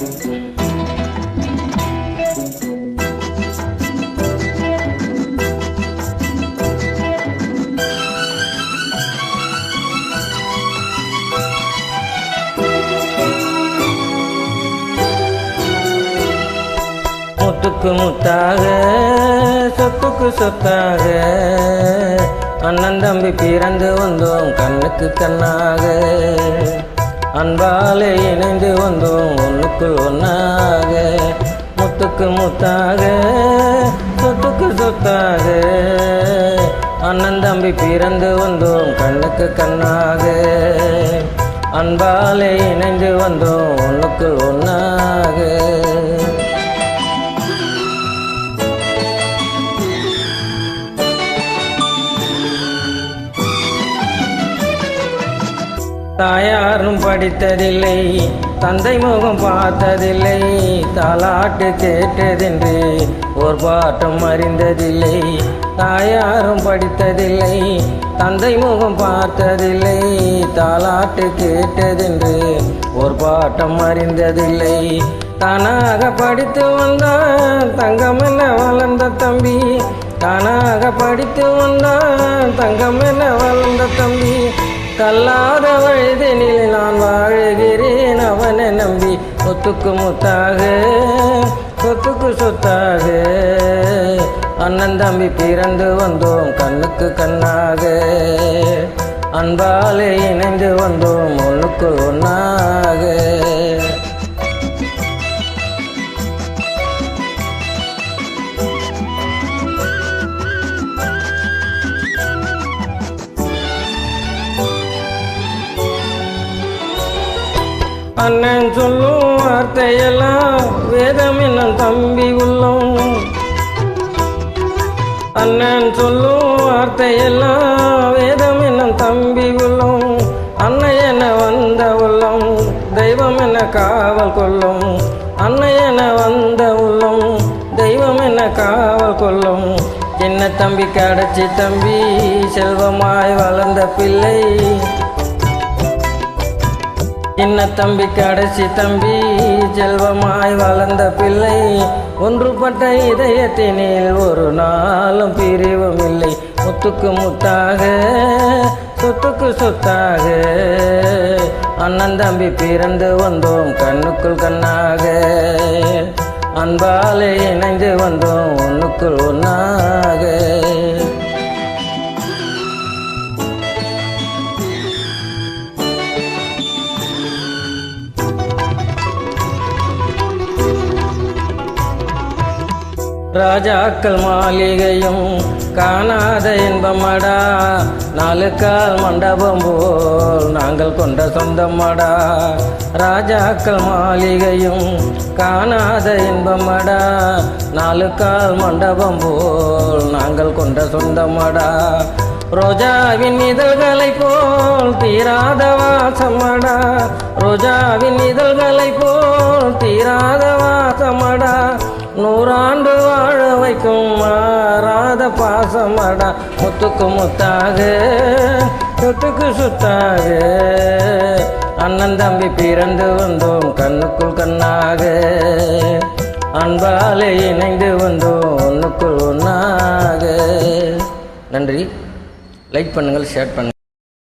முத்துக்கு முத்தாக சொத்துக்கு சொத்தாக. அண்ணன் தம்பி பிறந்து வந்தோம் கண்ணுக்கு கண்ணாக. அன்பாலே இணைந்து வந்தோம் ஒன்றுக்குள் ஒன்றாக முத்துக்கு முத்தாக சொத்துக்கு சொத்தாக. அண்ணன் தம்பி பிறந்து வந்தோம் கண்ணுக்கு கண்ணாக. அன்பாலே இணைந்து வந்தோம் ஒன்றுக்குள் ஒன்றாக தாயாரும் படித்ததில்லை தந்தை முகம் பார்த்ததில்லை தாலாட்டு கேட்டதென்று ஒரு பாட்டும் அறிந்ததில்லை. தாயாரும் படித்ததில்லை தந்தை முகம் பார்த்ததில்லை தாலாட்டு கேட்டதென்று ஒரு பாட்டம் அறிந்ததில்லை. தானாக படித்து வந்தான் தங்கம் என்ன வளர்ந்த தம்பி. தானாக படித்து வந்தான் தங்கம் என்ன வளர்ந்த தம்பி. கல்லாத வயதினில் நான் வாழுகிறேன். அவனை நம்பி சொத்துக்கு முத்தாக சொத்துக்கு சொத்தாக. அண்ணன் தம்பி பிறந்து வந்தோம் கண்ணுக்கு கண்ணாக. அன்பாலே இணைந்து வந்தோம் ஒன்றுக்குள் ஒன்றாக அண்ணன் சொல்லும் வார்த்தையெல்லாம் வேதம் என்ன தம்பி உள்ளம். அண்ணன் சொல்லும் வார்த்தையெல்லாம் வேதம் என்ன தம்பி உள்ளம். அன்னை என வந்த உள்ளம் தெய்வம் என காவல் கொள்ளும். அன்னை என வந்த உள்ளம் தெய்வம் என காவல் கொள்ளும். சின்ன தம்பி கடைச்சி தம்பி செல்வமாய் வளர்ந்த பிள்ளை. சின்ன தம்பி கடைசி தம்பி செல்வமாய் வளர்ந்த பிள்ளை. ஒன்றுபட்ட இதயத்தினில் ஒரு நாளும் பிரிவும் இல்லை முத்துக்கு முத்தாக சொத்துக்கு சொத்தாக. அண்ணன் தம்பி பிறந்து வந்தோம் கண்ணுக்குள் கண்ணாக. அன்பாலே இணைந்து வந்தோம் ஒன்றுக்குள் ஒன்று ராஜாக்கள் மாளிகையும் காணாத இன்பமடா. நாலு கால் மண்டபம் போல் நாங்கள் கொண்ட சொந்தமடா. ராஜாக்கள் மாளிகையும் காணாத இன்பமடா. நாலு கால் மண்டபம் போல் நாங்கள் கொண்ட சொந்தமடா. ரோஜாவின் இதழ்களை போல் தீராத வாசமடா. ரோஜாவின் இதழ்களை போல் தீராத வாசமடா. நூறாண்டு வாழ மாறாத பாசமடா. முத்துக்கு முத்தாக சொத்துக்கு சுத்தாக. அண்ணன் தம்பி பிறந்து வந்தோம் கண்ணுக்குள் கண்ணாக. அன்பாலே இணைந்து வந்தோம் ஒன்றுக்குள் ஒன்றாக நன்றி. லைக் பண்ணுங்கள் ஷேர் பண்ணுங்கள்.